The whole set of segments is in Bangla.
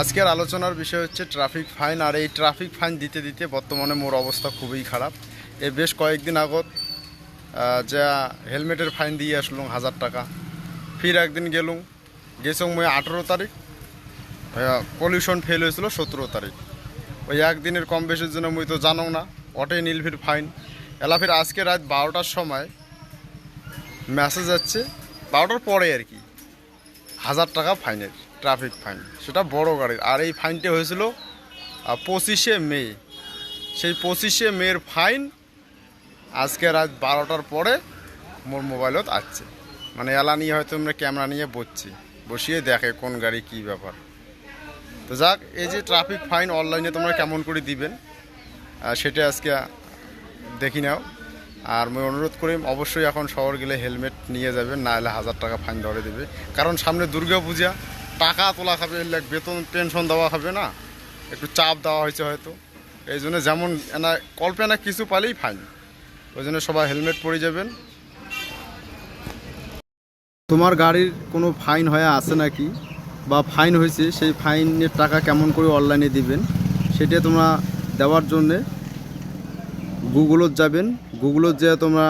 আজকের আলোচনার বিষয় হচ্ছে ট্রাফিক ফাইন, আর এই ট্রাফিক ফাইন দিতে দিতে বর্তমানে মোর অবস্থা খুবই খারাপ। এ বেশ কয়েকদিন আগত যা হেলমেটের ফাইন দিয়ে আসলুম হাজার টাকা। ফির একদিন গেলুম গেছং মই আঠেরো তারিখ পলিউশন ফেল হয়েছিল সতেরো তারিখ। ওই একদিনের কম বেশির জন্য মুই তো জানো না অটে নীলফির ফাইন। এলা ফির আজকে রাত বারোটার সময় মেসেজ যাচ্ছে বারোটার পরে আর কি, হাজার টাকা ফাইনের। ট্রাফিক ফাইন সেটা বড় গাড়ির। আর এই ফাইনটা হয়েছিল পঁচিশে মে। সেই পঁচিশে মের ফাইন আজকে রাত বারোটার পরে মোর মোবাইলত আসছে। মানে এলা নিয়ে হয়তো আমরা ক্যামেরা নিয়ে বসছি। বসিয়ে দেখে কোন গাড়ি কি ব্যাপার। তো যাক, এই যে ট্রাফিক ফাইন অনলাইনে তোমরা কেমন করে দিবেন সেটা আজকে দেখি নাও। আর আমি অনুরোধ করি, অবশ্যই এখন শহর গেলে হেলমেট নিয়ে যাবেন, না হলে হাজার টাকা ফাইন ধরে দেবে। কারণ সামনে দুর্গা পূজা টাকা তোলা খাবে বেতন পেনশন দেওয়া হবে না। একটু চাপ দেওয়া হয়েছে হয়তো। এই জন্য যেমন এনা, কল্পনা কিছু পালেই ফাইন ওই জন্য সবাই হেলমেট পরে যাবেন। তোমার গাড়ির কোনো ফাইন হয়ে আছে নাকি? বা ফাইন হয়েছে, সেই ফাইনের টাকা কেমন করে অনলাইনে দিবেন? সেটা তোমরা দেওয়ার জন্যে গুগলত যাবেন। গুগলত যে তোমরা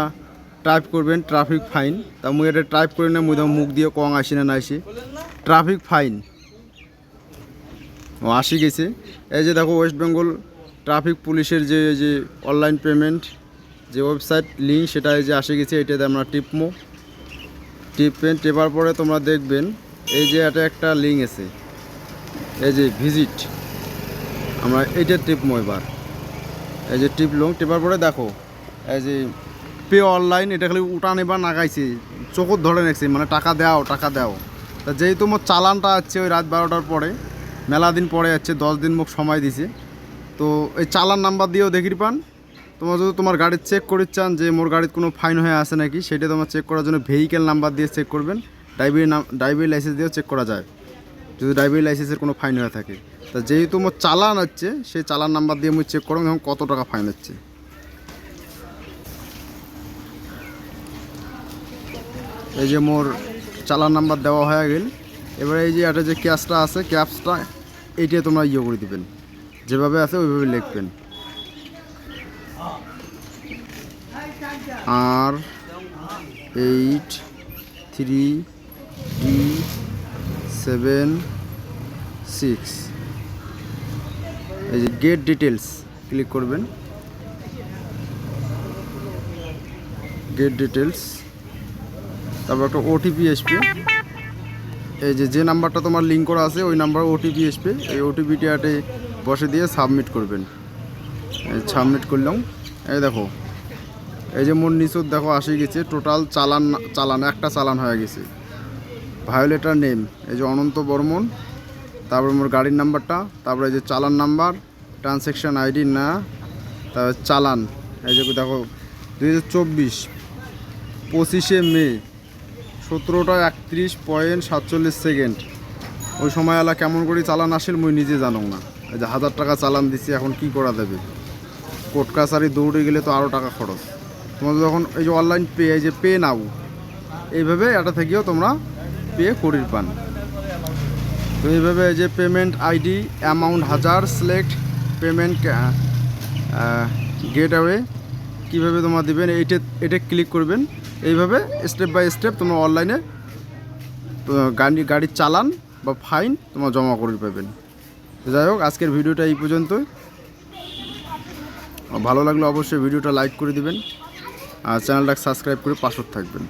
টাইপ করবেন ট্রাফিক ফাইন তা মুই এটা টাইপ করে না, মুই মুখ দিয়ে কং আসি না না আসি। Traffic fine. ও আসি গেছে। এই যে দেখো ওয়েস্ট বেঙ্গল ট্রাফিক পুলিশের যে যে অনলাইন পেমেন্ট, যে ওয়েবসাইট লিঙ্ক, সেটা এই যে আসে গেছে, এটাতে আমরা টিপমো। টিপেন টেপার পরে তোমরা দেখবেন, এই যে এটা একটা লিঙ্ক আছে। এই যে ভিজিট, আমরা এইটা টিপমো এবার। এই যে টিপলং টেপার পরে দেখো, এই যে পে অনলাইন, এটা খালি উঠান এবার নাগাইছে। চোখত ধরে নেছে মানে টাকা দাও টাকা দাও। তা যেহেতু মোর চালানটা আছে ওই রাত বারোটার পরে, মেলা দিন পরে যাচ্ছে দশ দিন মুখ সময় দিছে। তো এই চালান নাম্বার দিয়েও দেখির পান তোমার যদি তোমার গাড়ি চেক করে চান যে মোর গাড়ির কোনো ফাইন হয়ে আসে নাকি, সেটা তোমার চেক করার জন্য ভেহিকেল নাম্বার দিয়ে চেক করবেন। ড্রাইভিং নাম ড্রাইভিং লাইসেন্স দিয়েও চেক করা যায়। যদি ড্রাইভিং লাইসেন্সের কোনো ফাইন হয়ে থাকে। তা যেহেতু মোর চালান হচ্ছে, সেই চালান নাম্বার দিয়ে মুই চেক করুন এখন কত টাকা ফাইন হচ্ছে। এই যে মোর চালান নাম্বার দেওয়া হয়ে গেল। এবারে এই যে একটা যে ক্যাশটা আছে ক্যাপসটা এইটা তোমরা ইয়ে করে দিবেন। যেভাবে আছে ওইভাবে লিখবেন। আর eight three D seven six. এই যে গেট ডিটেলস ক্লিক করবেন। গেট ডিটেলস তারপর একটা ওটিপি আসবে এই যে যে নাম্বারটা তোমার লিঙ্ক করা আছে, ওই নাম্বার ওটিপি আসবে এই ওটিপিটাতে বসে দিয়ে সাবমিট করবেন। সাবমিট করলাম। এই দেখো, এই যে মোর নিচত দেখো, আসে গেছে। টোটাল চালান চালান, একটা চালান হয়ে গেছে। ভায়োলেটার নেম এই যে অনন্ত বর্মন। তারপরে মোর গাড়ির নাম্বারটা, তারপরে এই যে চালান নাম্বার ট্রানজ্যাকশান আইডি না, তারপরে চালান। এই যে দেখো, দুই হাজার চব্বিশ, পঁচিশে মে সতেরোটা একত্রিশ পয়েন্ট সাতচল্লিশ সেকেন্ড। ওই সময় এলা কেমন করে চালান আসেল, মুই নিজে জানো না। এই যে হাজার টাকা চালান দিছি, এখন কি করা দেবে কোর্ট কাছারি দৌড়ে গেলে তো আরও টাকা খরচ। তোমাদের যখন এই যে অনলাইন পে, এই যে পে নাও, এইভাবে এটা থেকেও তোমরা পে করির পান। তো এইভাবে এই যে পেমেন্ট আইডি, অ্যামাউন্ট হাজার, সিলেক্ট পেমেন্ট গেট অ্যাওয়ে কীভাবে তোমরা দেবেন, এইটা, এটা ক্লিক করবেন। এইভাবে স্টেপ বাই স্টেপ তোমরা অনলাইনে গাড়ি গাড়ির চালান বা ফাইন তোমরা জমা করে পাবেন। যাই হোক, আজকের ভিডিওটা এই পর্যন্তই। ভালো লাগলে অবশ্যই ভিডিওটা লাইক করে দিবেন। আর চ্যানেলটা সাবস্ক্রাইব করে পাশত থাকবেন।